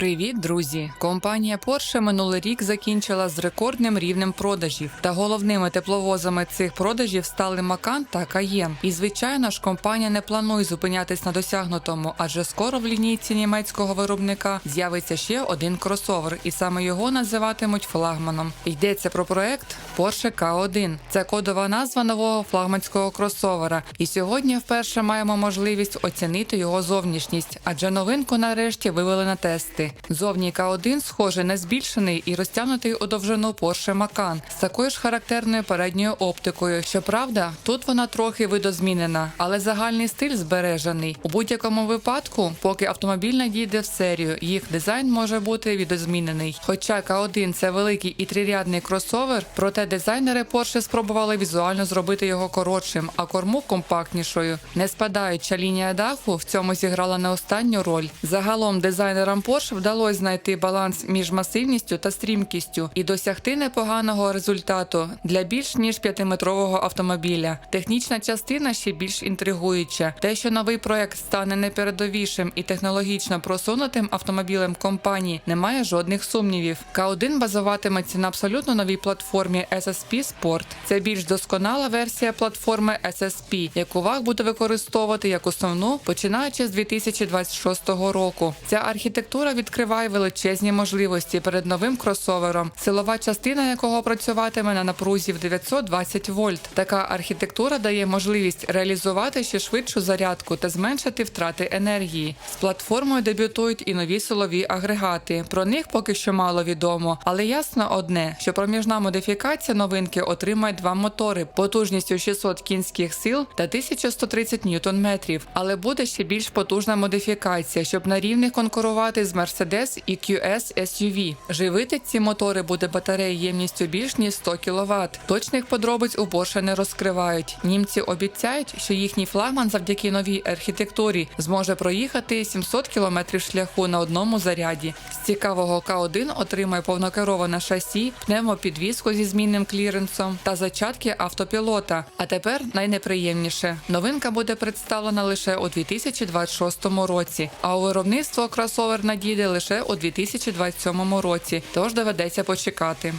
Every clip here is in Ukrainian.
Привіт, друзі! Компанія Porsche минулий рік закінчила з рекордним рівнем продажів. Та головними тепловозами цих продажів стали Macan та Cayenne. І звичайно ж, компанія не планує зупинятись на досягнутому, адже скоро в лінійці німецького виробника з'явиться ще один кросовер, і саме його називатимуть флагманом. Йдеться про проект Porsche K1. Це кодова назва нового флагманського кросовера. І сьогодні вперше маємо можливість оцінити його зовнішність, адже новинку нарешті вивели на тести. Зовні К1 схожий на збільшений і розтягнутий у довжину Porsche Macan з такою ж характерною передньою оптикою. Щоправда, тут вона трохи видозмінена, але загальний стиль збережений. У будь-якому випадку, поки автомобіль надійде в серію, їх дизайн може бути відозмінений. Хоча К1 це великий і трирядний кросовер, проте дизайнери Porsche спробували візуально зробити його коротшим, а корму компактнішою. Не спадаюча лінія даху в цьому зіграла не останню роль. Загалом дизайнерам Porsche вдалося знайти баланс між масивністю та стрімкістю і досягти непоганого результату для більш ніж п'ятиметрового автомобіля. Технічна частина ще більш інтригуюча. Те, що новий проект стане найпередовішим і технологічно просунутим автомобілем компанії, немає жодних сумнівів. К1 базуватиметься на абсолютно новій платформі SSP Sport. Це більш досконала версія платформи SSP, яку ВАГ буде використовувати як основну, починаючи з 2026 року. Ця архітектура відкриває величезні можливості перед новим кросовером, силова частина якого працюватиме на напрузі в 920 вольт. Така архітектура дає можливість реалізувати ще швидшу зарядку та зменшити втрати енергії. З платформою дебютують і нові силові агрегати. Про них поки що мало відомо, але ясно одне, що проміжна модифікація новинки отримає два мотори потужністю 600 кінських сил та 1130 ньютон-метрів. Але буде ще більш потужна модифікація, щоб на рівних конкурувати з Mercedes і QS SUV. Живити ці мотори буде батарея ємністю більш ніж 100 кВт. Точних подробиць у Porsche не розкривають. Німці обіцяють, що їхній флагман завдяки новій архітектурі зможе проїхати 700 км шляху на одному заряді. З цікавого К1 отримає повнокероване шасі, пневмопідвізку зі змінним кліренсом та зачатки автопілота. А тепер найнеприємніше новинка буде представлена лише у 2026 році. А у виробництво кросовер надійде лише у 2027 році, тож доведеться почекати.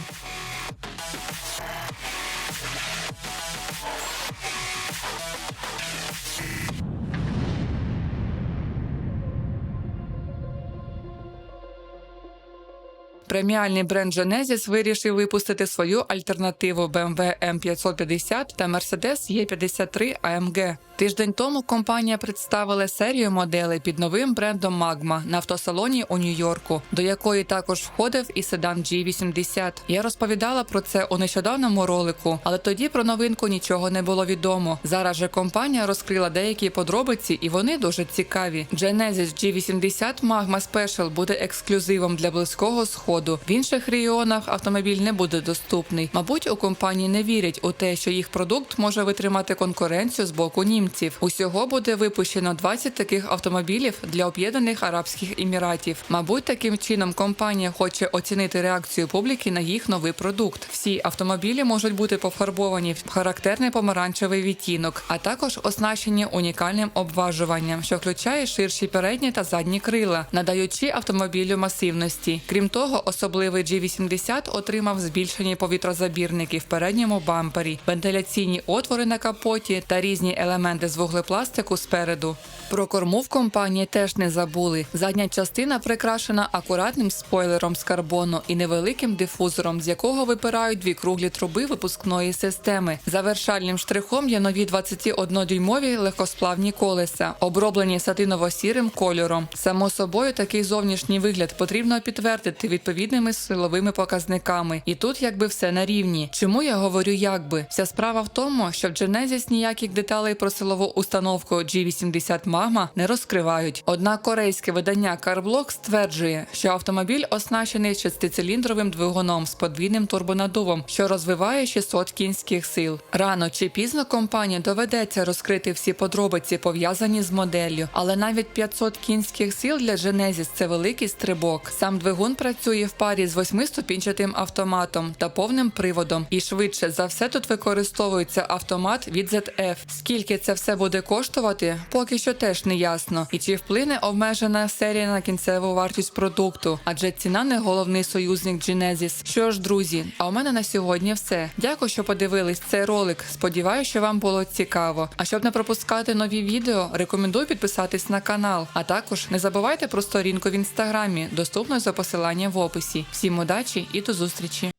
Преміальний бренд Genesis вирішив випустити свою альтернативу BMW M550 та Mercedes E53 AMG. Тиждень тому компанія представила серію моделей під новим брендом Magma на автосалоні у Нью-Йорку, до якої також входив і седан G80. Я розповідала про це у нещодавному ролику, але тоді про новинку нічого не було відомо. Зараз же компанія розкрила деякі подробиці, і вони дуже цікаві. Genesis G80 Magma Special буде ексклюзивом для близького сходу. В інших регіонах автомобіль не буде доступний. Мабуть, у компанії не вірять у те, що їх продукт може витримати конкуренцію з боку німців. Усього буде випущено 20 таких автомобілів для об'єднаних арабських еміратів. Мабуть, таким чином компанія хоче оцінити реакцію публіки на їх новий продукт. Всі автомобілі можуть бути пофарбовані в характерний помаранчевий відтінок, а також оснащені унікальним обважуванням, що включає ширші передні та задні крила, надаючи автомобілю масивності. Крім того, особливий G80 отримав збільшені повітрозабірники в передньому бампері, вентиляційні отвори на капоті та різні елементи з вуглепластику спереду. Про корму в компанії теж не забули. Задня частина прикрашена акуратним спойлером з карбону і невеликим дифузором, з якого випирають дві круглі труби випускної системи. Завершальним штрихом є нові 21-дюймові легкосплавні колеса, оброблені сатиново-сірим кольором. Само собою, такий зовнішній вигляд потрібно підтвердити відповідними силовими показниками. І тут якби все на рівні. Чому я говорю якби? Вся справа в тому, що в Genesis ніяких деталей про силову установку G80 Magma не розкривають. Однак корейське видання CarBlog стверджує, що автомобіль оснащений шестициліндровим двигуном з подвійним турбонаддувом, що розвиває 600 кінських сил. Рано чи пізно компанії доведеться розкрити всі подробиці пов'язані з моделлю, але навіть 500 кінських сил для Genesis – це великий стрибок. Сам двигун працює працює в парі з восьмиступінчатим автоматом та повним приводом. І швидше за все тут використовується автомат від ZF. Скільки це все буде коштувати, поки що теж не ясно. І чи вплине обмежена серія на кінцеву вартість продукту? Адже ціна не головний союзник Genesis. Що ж, друзі, а у мене на сьогодні все. Дякую, що подивились цей ролик. Сподіваюся, що вам було цікаво. А щоб не пропускати нові відео, рекомендую підписатись на канал. А також не забувайте про сторінку в інстаграмі, доступну за посиланням в описі. Всім удачі і до зустрічі!